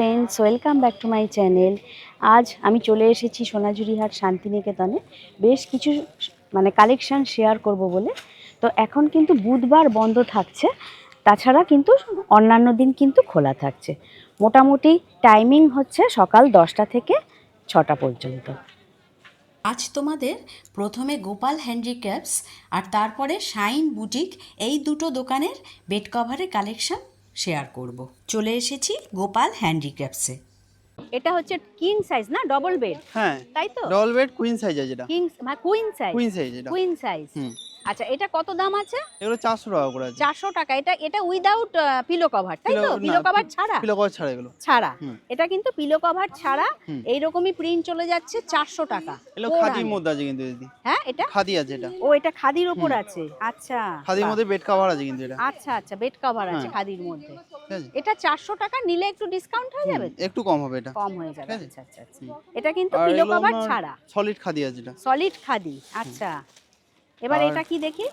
Friends welcome back to my channel আজ আমি চলে এসেছি সোনাঝুরিহাট শান্তিনিকেতনে। বেশ কিছু মানে কালেকশান শেয়ার করব বলে। তো এখন কিন্তু বুধবার বন্ধ থাকছে। তাছাড়া কিন্তু অন্যান্য দিন কিন্তু খোলা থাকছে। মোটামুটি টাইমিং হচ্ছে সকাল দশটা থেকে ছটা পর্যন্ত। আজ তোমাদের প্রথমে গোপাল হ্যান্ডিক্রাফটস আর তারপরে শাইন বুটিক এই দুটো দোকানের বেড কভারের কালেকশন শেয়ার করব। চলে এসেছি গোপাল হ্যান্ডিক্রাফটসে এটা হচ্ছে কিং সাইজ না? ডবল বেড হ্যাঁ। তাই তো? ডবল বেড কুইন সাইজ আছে এটা। King queen size queen size queen size হুম। আচ্ছা এটা কত দাম আছে? এগুলো চারশো টাকা করে আছে। চারশো টাকা। এটা এটা উইদাউট পিলো কভার তাই তো? পিলো কভার ছাড়া? পিলো কভার ছাড়া এগুলো। ছাড়া। এটা কিন্তু পিলো কভার ছাড়া হুম। এইরকমই প্রিন্ট চলে যাচ্ছে চারশো টাকা। এগুলো 400 খাদির মধ্যে আছে কিন্তু দিদি হ্যাঁ এটা? খাদি আছে এটা। ও এটা খাদির ওপর আছে। আচ্ছা। খাদির মধ্যে বেড কভার আছে কিন্তু এটা। আচ্ছা আচ্ছা বেড কভার আছে। খাদির মধ্যে। এটা চারশো টাকা নিলে একটু ডিসকাউন্ট হয়ে যাবে একটু কম হবে এটা। কম হয়ে যাবে। আচ্ছা আচ্ছা আচ্ছা। এটা কিন্তু পিলো কভার ছাড়া। সলিড খাদি আছে এটা। সলিড খাদি। আচ্ছা। এবার এটা কি দেখি?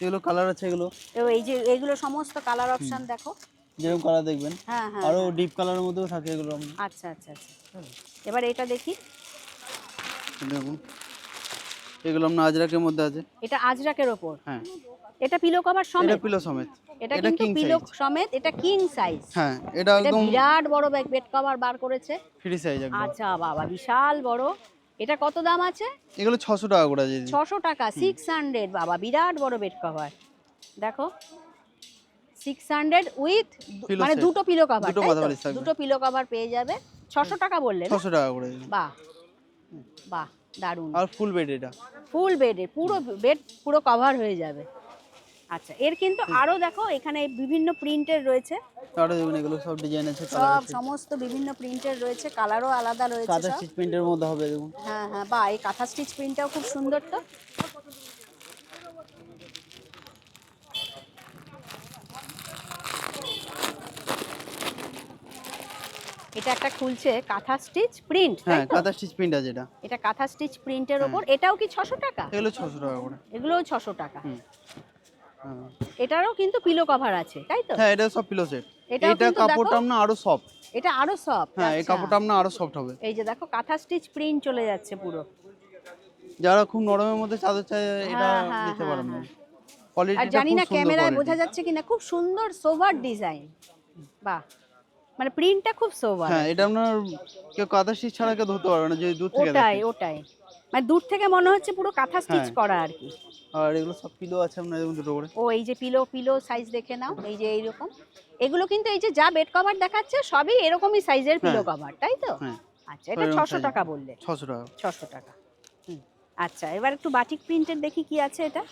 এগুলো কালার আছে এগুলো। তো এই যে এগুলো সমস্ত কালার অপশন দেখো। যেরকম কালার দেখবেন। হ্যাঁ হ্যাঁ আরও হ্যাঁ। ডিপ কালারের মধ্যেও থাকে এগুলো। আচ্ছা আচ্ছা আচ্ছা। এবার এটা দেখি। দেখুন। এগুলো আপনার আজরাকের মধ্যে আছে। এটা আজরাকের ওপর। হ্যাঁ। এটা পিলো কভার সমেত? এটা পিলো সমেত। এটা কিন্তু পিলো সমেত এটা কিং সাইজ হ্যাঁ এটা এটা একদম বিরাট বড় ব্যাগ বেড কভার বার করেছে। ফ্রি সাইজ একদম। আচ্ছা বাবা বিশাল বড়। এটা কত দাম আছে? এগুলো ছশো টাকা করে দিদি ছশো টাকা সিক্স হান্ড্রেড বাবা বিরাট বড় বেড কভার। দেখো সিক্স হান্ড্রেড উইথ মানে দুটো পিলো কভার দুটো। দুটো পিলো কভার পেয়ে যাবে। ছশো টাকা বললেন ছশো টাকা করে বাহ বাহ দারুণ। আর ফুল বেড এটা। ফুল বেডে পুরো বেড পুরো কভার হয়ে যাবে। আচ্ছা এর কিন্তু আরও দেখো এখানে বিভিন্ন প্রিন্টের রয়েছে। আরও দেখুন এগুলো সব ডিজাইন আছে সব সমস্ত বিভিন্ন প্রিন্টের রয়েছে কালারও আলাদা রয়েছে কাঁথা স্টিচ প্রিন্টের মধ্যে হবে দেখুন। হ্যাঁ হ্যাঁ বা এই কাঁথা স্টিচ প্রিন্টটাও খুব সুন্দর তো। এটা একটা খুলছে কাঁথা স্টিচ প্রিন্ট হ্যাঁ কাঁথা স্টিচ প্রিন্ট আছে এটা। এটা কাঁথা স্টিচ প্রিন্টের ওপর এটাও কি ছশো টাকা? এগুলো ছশো টাকা করে। এগুলোও ছশো টাকা। হুম। এটারও কিন্তু পিলো কভার আছে তাই তো? হ্যাঁ এটা সব পিলো সেট এটা কাপড়টা। আপনার আরও সফট এটা আরও সফট হ্যাঁ এই কাপড়টা আপনার আরও সফট হবে। এই যে দেখো কাঁথা স্টিচ প্রিন্ট চলে যাচ্ছে পুরো। যারা খুব নরমের মধ্যে চাদর চায় এটা হ্যাঁ, হ্যাঁ, নিতে হ্যাঁ, পারেন হ্যাঁ। কোয়ালিটি আর জানি না ক্যামেরায় বোঝা যাচ্ছে কিনা খুব সুন্দর সোভার ডিজাইন বাহ। মানে প্রিন্টটা খুব সোভার হ্যাঁ এটা আপনার কেউ কাঁথা স্টিচ ছাড়া কেউ ধরতে পারবে না যদি দূর থেকে ওটাই ওটাই। মানে দূর থেকে মনে হচ্ছে পুরো কাঁথা স্টিচ হ্যাঁ। করা আর কি। আর এগুলো সব পিলো আছে আপনার দুটো করে। ও এই যে পিলো পিলো সাইজ দেখে নাও এই যে এইরকম। এগুলো কিন্তু এই যে যা বেড কভার দেখাচ্ছে সবই এরকমই সাইজের পিলো। কভার তাই তো? হ্যাঁ। আচ্ছা এটা ছশো। টাকা বললে। ছশো টাকা। ছশো টাকা। আচ্ছা এবার একটু বাটিক প্রিন্টের দেখি কি আছে এটা।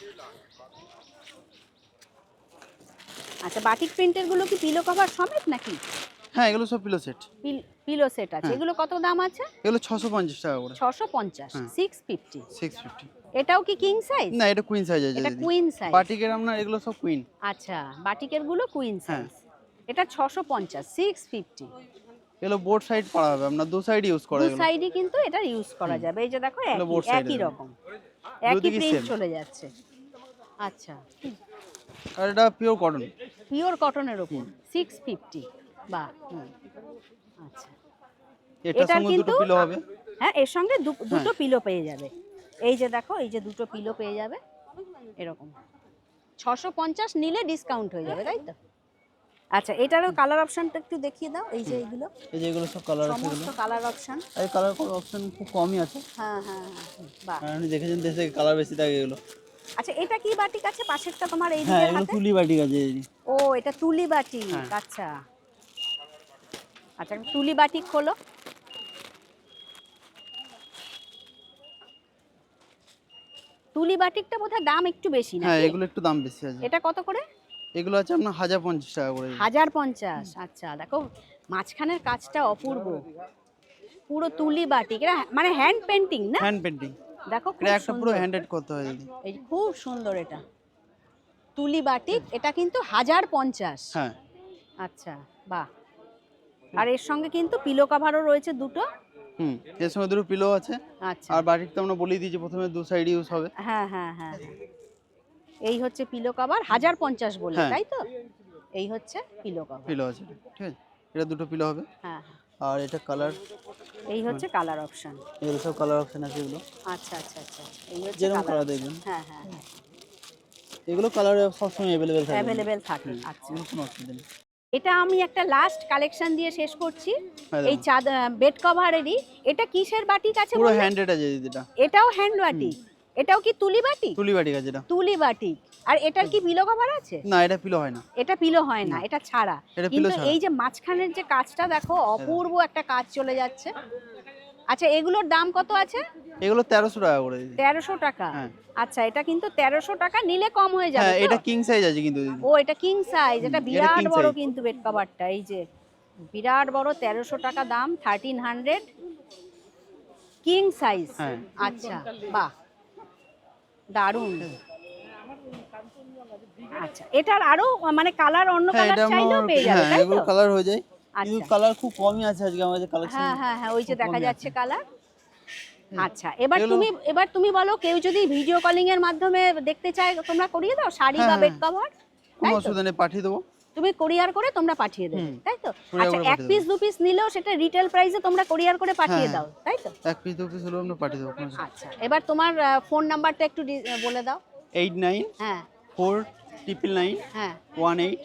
আচ্ছা বাটিক প্রিন্টেরগুলো কি পিলো কভার সমেত নাকি? হ্যাঁ এগুলো সব পিলো সেট পিলো সেট আছে। হ্যাঁ। এগুলো কত দাম আছে? এগুলো ছশো পঞ্চাশ টাকা করে। ছশো পঞ্চাশ হ্যাঁ। সিক্স ফিফটি সিক্স ফিফটি এটাও কি কিং সাইজ না এটা কুইন সাইজ আছে এটা কুইন সাইজ বাটিকের আপনার এগুলো সব কুইন আচ্ছা বাটিকেরগুলো কুইন হ্যাঁ। সাইজ এটা ছশো পঞ্চাশ সিক্স ফিফটি এগুলো বোর্ড সাইড পাড়া হবে আপনার দু সাইড ইউজ করা দু সাইডই কিন্তু এটা ইউজ করা যাবে। এই যে দেখো একই। রকম। একই প্রিন্ট চলে যাচ্ছে। আচ্ছা। আর এটা পিওর কটন পিওর কটনের সিক্স ফিফটি বা আচ্ছা। এটার এটার সঙ্গে দুটো কিন্তু হ্যাঁ এর সঙ্গে দুটো হ্যাঁ। পিলো পেয়ে যাবে। এই যে দেখো এই যে দুটো পিলো পেয়ে যাবে। এরকম। ছশো পঞ্চাশ নিলে ডিসকাউন্ট হয়ে যাবে তাই তো? আচ্ছা এটারও কালার অপশনটা একটু দেখিয়ে দাও এই যে এইগুলো এই যে এগুলো সব কালার আছে সমস্ত কালার অপশন এই কালার করার অপশন খুব কমই আছে। হ্যাঁ হ্যাঁ হ্যাঁ বাহ। আর আপনি দেখেছেন দেশে কালার বেশি থাকে এগুলো। আচ্ছা এটা কি বাটিক আছে? পাশেরটা তোমার এই হ্যাঁ তুলি বাটিক আছে ও এটা তুলি বাটি হ্যাঁ। আচ্ছা। আচ্ছা তুলি বাটি খোলো। তুলি বাটিকটা বোধহয় দাম একটু বেশি না হ্যাঁ এগুলো একটু দাম বেশি আছে। এটা কত করে? এগুলো আছে আপনার হাজার পঞ্চাশ টাকা করে। হাজার পঞ্চাশ আচ্ছা দেখো মাঝখানের কাজটা অপূর্ব। পুরো তুলি বাটিক এটা মানে হ্যান্ড পেন্টিং না? হ্যান্ড পেন্টিং দেখো খুব এটা একটা পুরো সুন্দর। হ্যান্ডেড করতে হয় এই খুব সুন্দর এটা। তুলি বাটিক এটা কিন্তু হাজার পঞ্চাশ। হ্যাঁ। আচ্ছা বাহ। আর এর সঙ্গে কিন্তু পিলো কাভারও রয়েছে দুটো। হুম এর সঙ্গে দুটো পিলো আছে। আচ্ছা। আর বাটিক তো আমরা বলেই দিয়েছি প্রথমে দু সাইড ইউজ হবে। হ্যাঁ হ্যাঁ হ্যাঁ। হ্যাঁ। এই হচ্ছে পিলো কাভার হাজার পঞ্চাশ বলে হ্যাঁ। তাই তো? এই হচ্ছে পিলো কাভার পিলো আছে ঠিক আছে? এটা দুটো পিলো হবে। হ্যাঁ আর এটা কালার এই হচ্ছে কালার অপশন এগুলো সব কালার অপশন আছে এগুলো। আচ্ছা আচ্ছা আচ্ছা। এই হচ্ছে যেরকম কালার কালার দেখবেন। হ্যাঁ হ্যাঁ হ্যাঁ। এগুলো কালার সবসময় অ্যাভেলেবেল থাকে। অ্যাভেলেবেল থাকে আচ্ছা। কোনো অসুবিধা নেই। এটা আমি একটা লাস্ট কালেকশন দিয়ে শেষ করছি। হ্যাঁ, এই চাঁদ বেড কভারেরই এটা কিসের বাটিক কাছে পুরো? হ্যান্ডেড আছে এটা এটাও হ্যান্ড বাটি এটাও কি তুলি বাটি তুলি বাটি আছে এটা। তুলি বাটি আর এটার কি পিলো কভার আছে? না এটা পিলো হয় না। এটা পিলো হয় না এটা ছাড়া। কিন্তু এই যে মাঝখানের যে কাজটা দেখো অপূর্ব একটা কাজ চলে যাচ্ছে। আচ্ছা এগুলোর দাম কত আছে? এগুলো তেরোশো টাকা করে দিদি। তেরোশো টাকা। হ্যাঁ। আচ্ছা এটা কিন্তু তেরোশো টাকা নিলে কম হয়ে যাবে হ্যাঁ এটা কিং সাইজ আছে কিন্তু ও এটা কিং সাইজ এটা বিরাট বড় কিন্তু বেড কভারটা এই যে। বিরাট বড় তেরোশো টাকা দাম থার্টিন হান্ড্রেড কিং সাইজ হ্যাঁ। আচ্ছা বাহ। দারুণ। আচ্ছা এটার আরও মানে কালার অন্য হ্যাঁ কালার চাইলেও পেয়ে যাবে হ্যাঁ তাই তো? কালার হয়ে যায়। আচ্ছা। কালার খুব কমই আছে আজকে আমাদের কালেকশন হ্যাঁ হ্যাঁ হ্যাঁ ওই যে দেখা যাচ্ছে কালার আচ্ছা এবার তুমি এবার তুমি বলো কেউ যদি ভিডিও কলিং এর মাধ্যমে দেখতে চায় তোমরা করিয়ে দাও? শাড়ি হ্যাঁ, বা। বেড কভার কোনো অসুবিধা নেই পাঠিয়ে দেবো। তুমি কোরিয়ার করে তোমরা পাঠিয়ে দেবে তাই তো? আচ্ছা এক পিস দু পিস নিলেও সেটা রিটেল প্রাইসে তোমরা কোরিয়ার করে পাঠিয়ে হ্যাঁ, দাও তাই তো? এক পিস দু পিস হলেও আমরা পাঠিয়ে দেবো আচ্ছা এবার তোমার ফোন নাম্বারটা একটু বলে দাও। এইট নাইন হ্যাঁ। ফোর ট্রিপল নাইন হ্যাঁ। ওয়ান এইট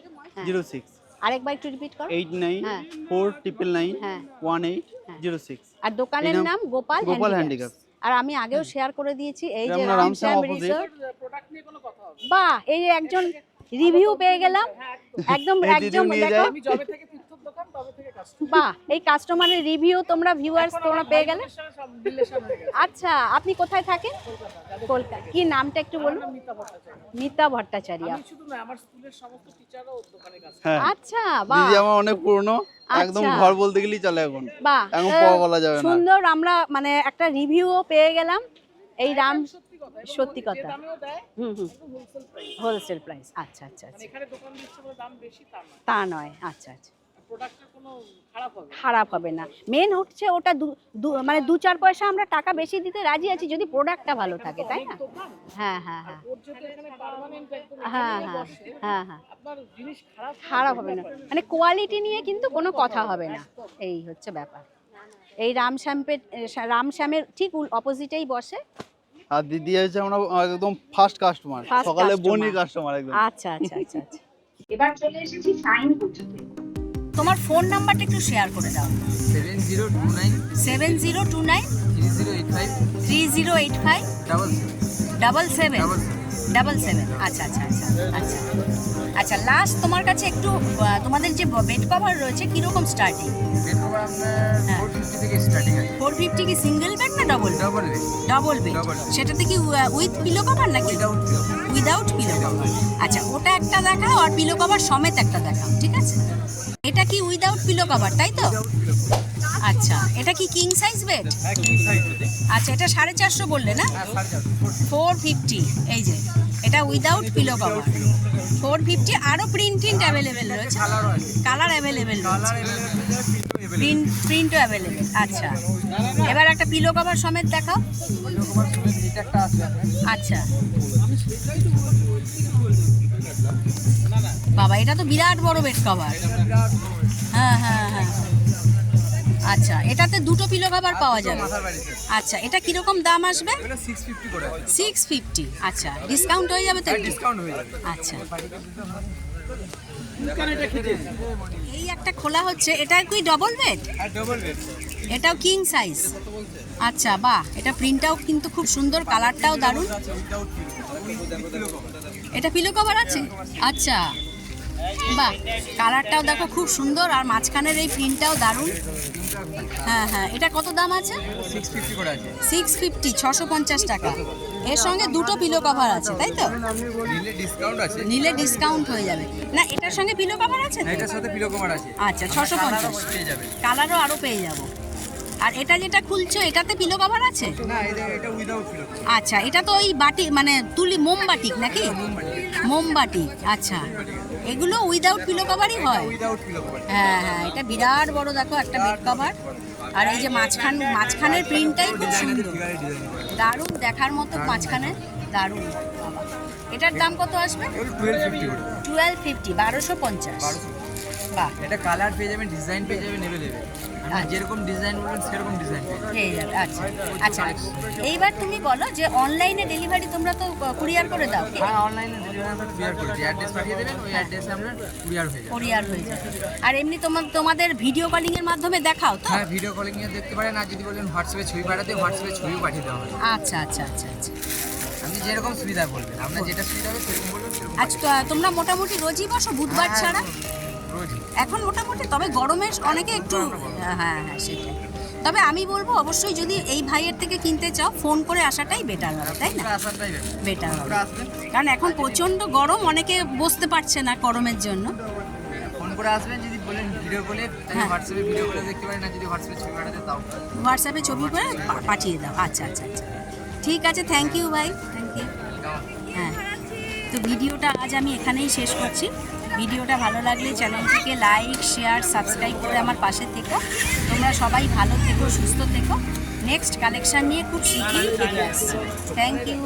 জিরো সিক্স আরেকবার একটু রিপিট করো। এইট নাইন হ্যাঁ। Four triple nine. One eight. Zero six আর দোকানের নাম- গোপাল গোপাল হ্যান্ডিক্রাফট আর আমি আগেও শেয়ার করে দিয়েছি এই যে রামশ্যাম রিসোর্ট বাহ এই একজন রিভিউ পেয়ে গেলাম। একদম একদম দেখো। বাহ এই কাস্টমারের রিভিউ তোমরা ভিউয়ার্স তোমরা পেয়ে গেলে? হয়ে আচ্ছা আপনি কোথায় থাকেন? কলকাতা। কি নামটা একটু বলুন? মিতা ভট্টাচার্য। হ্যাঁ। আচ্ছা বাহ। দিদি আমার অনেক পুরনো একদম আচ্ছা। ঘর বলতে গেলেই চলে এখন। বাহ এখন বলা যাবে না। সুন্দর আমরা মানে একটা রিভিউও পেয়ে গেলাম। এই রাম সত্যি কথা হুম হুম। হোলসেল প্রাইস আচ্ছা আচ্ছা মানে আচ্ছা। এখানে দোকান দিচ্ছে বলে দাম বেশি তা নয় আচ্ছা আচ্ছা। খারাপ হবে না। খারাপ হবে না। মেন হচ্ছে ওটা দু দু- মানে দু চার পয়সা আমরা টাকা বেশি দিতে রাজি আছি যদি প্রোডাক্টটা ভালো থাকে তাই না? হ্যাঁ হ্যাঁ হ্যাঁ। পার্মানেন্ট একদম হ্যাঁ হ্যাঁ হ্যাঁ হ্যাঁ। খারাপ খারাপ হবে না। মানে কোয়ালিটি নিয়ে কিন্তু কোনো কথা হবে না। এই হচ্ছে ব্যাপার। এই রামশ্যামপের রামশ্যামের ঠিক অপোজিটেই বসে। আর দিদি হচ্ছে আমরা একদম ফার্স্ট কাস্টমার সকালে বনি কাস্টমার একদম। আচ্ছা আচ্ছা আচ্ছা আচ্ছা। এবার চলে এসেছি সাইন বুটিতে তোমার ফোন নাম্বারটা একটু শেয়ার করে দাও। Seven zero two nine seven zero two nine three zero eight five three zero eight five double double seven double seven আচ্ছা আচ্ছা আচ্ছা আচ্ছা। আচ্ছা লাস্ট তোমার কাছে একটু তোমাদের যে বেড কভার রয়েছে কীরকম স্টার্টিং হ্যাঁ। ফোর ফিফটি কি সিঙ্গেল বেড না double double bed double bed সেটাতে কি উইথ পিলো কভার নাকি? উইদাউট উইদাউট পিলো কভার আচ্ছা ওটা একটা দেখাও আর পিলো কভার সমেত একটা দেখাও ঠিক আছে? এটা কি উইদাউট পিলো কভার তাই তো? আচ্ছা এটা কি কিং সাইজ বেড আচ্ছা এটা সাড়ে চারশো বললে না? ফোর ফিফটি এই যে এটা without pillow cover four fifty আরও প্রিন্ট অ্যাভেলেবেল রয়েছে। কালার অ্যাভেলেবেল প্রিন্ট প্রিন্টও অ্যাভেলেবেল আচ্ছা। এবার একটা পিলো কভার সমেত দেখাও। আচ্ছা। বাবা, এটা তো বিরাট বড় বেড কভার হ্যাঁ হ্যাঁ হ্যাঁ। আচ্ছা এটাতে দুটো পিলো কভার পাওয়া যাবে। আচ্ছা এটা কীরকম দাম আসবে? সিক্স ফিফটি আচ্ছা ডিসকাউন্ট হয়ে যাবে তো ডিসকাউন্ট হয়ে যাবে। আচ্ছা। এই একটা খোলা হচ্ছে এটা কি ডবল বেড আর ডবল বেড এটাও কিং সাইজ আচ্ছা বাহ এটা প্রিন্টটাও কিন্তু খুব সুন্দর কালারটাও দারুণ। এটা পিলো কভার আছে? আচ্ছা। বাহ কালারটাও দেখো খুব সুন্দর আর মাঝখানের এই প্রিন্টটাও দারুণ। হ্যাঁ হ্যাঁ এটা কত দাম আছে? সিক্স ফিফটি ছশো পঞ্চাশ টাকা। এর সঙ্গে দুটো পিলো কভার আছে তাই তো? নিলে ডিসকাউন্ট হয়ে যাবে। না এটার সঙ্গে পিলো কভার আছে এটার সাথে পিলো কভার আছে। আচ্ছা ছশো পঞ্চাশ। কালারও আরও পেয়ে যাব। আর এটা যেটা খুলছো এটাতে পিলো কভার আছে? আচ্ছা এটা তো ওই বাটি মানে তুলি মোমবাটিক নাকি? মোমবাটিক আচ্ছা। এগুলো উইদাউট পিলো কভারই হয়। উইদাউট পিলো কভার হ্যাঁ হ্যাঁ এটা বিরাট বড় দেখো একটা বেড কভার আর এই যে মাঝখান মাঝখানের প্রিন্টটাই খুব সুন্দর। দারুণ দেখার মতো মাঝখানে দারুণ। এটার দাম কত আসবে? টুয়েলভ ফিফটি করে। টুয়েলভ ফিফটি বারোশো পঞ্চাশ। এটা কালার পেয়ে যাবেন ডিজাইন পেয়ে যাবেন এভেলেবেল আপনি যেরকম ডিজাইন বলবেন সেরকম ডিজাইন পেয়ে যাবেন। যাবে আচ্ছা আচ্ছা। এইবার তুমি বলো যে অনলাইনে ডেলিভারি তোমরা তো কুরিয়ার করে দাও হ্যাঁ অনলাইনে ডেলিভারি আমরা কুরিয়ার করি যে অ্যাড্রেস পাঠিয়ে দেবেন ওই অ্যাড্রেসে আপনার কুরিয়ার হয়ে যাবে। কুরিয়ার হয়ে যাবে। আর এমনি তোমার তোমাদের ভিডিও কলিং এর মাধ্যমে দেখাও তো? হ্যাঁ ভিডিও কলিং এ দেখতে পারেন আর যদি বলেন হোয়াটসঅ্যাপে ছবি পাঠাতে হোয়াটসঅ্যাপে ছবিও পাঠিয়ে দেওয়া হবে আচ্ছা আচ্ছা আচ্ছা আচ্ছা। আপনি যেরকম সুবিধা বলবেন আপনার যেটা সুবিধা হবে সেরকম বলবেন আচ্ছা তোমরা মোটামুটি রোজই বসো বুধবার হ্যাঁ, ছাড়া? রোজই এখন মোটামুটি তবে গরমে অনেকে একটু হ্যাঁ হ্যাঁ সেটাই। তবে আমি বলব অবশ্যই যদি এই ভাইয়ের থেকে কিনতে চাও ফোন করে আসাটাই বেটার হবে তাই না? বেটার হবে। কারণ এখন প্রচণ্ড গরম অনেকে বসতে পারছে না গরমের জন্য। করে আসবেন যদি বলেন ভিডিও কলে হ্যাঁ। হোয়াটসঅ্যাপে ভিডিও কলে দেখতে পারেন না যদি হোয়াটসঅ্যাপে ছবি পাঠাতে তাও হোয়াটসঅ্যাপে ছবি করে পাঠিয়ে দাও। আচ্ছা আচ্ছা আচ্ছা। ঠিক আছে থ্যাংক ইউ ভাই থ্যাংক ইউ হ্যাঁ। তো ভিডিওটা আজ আমি এখানেই শেষ করছি। ভিডিওটা ভালো লাগলে চ্যানেলটিকে লাইক, শেয়ার, সাবস্ক্রাইব করে আমার পাশে থেকো। তোমরা সবাই ভালো থেকো, সুস্থ থেকো। নেক্সট কালেকশন নিয়ে খুব শীঘ্রই ফিরে আসছি। Thank you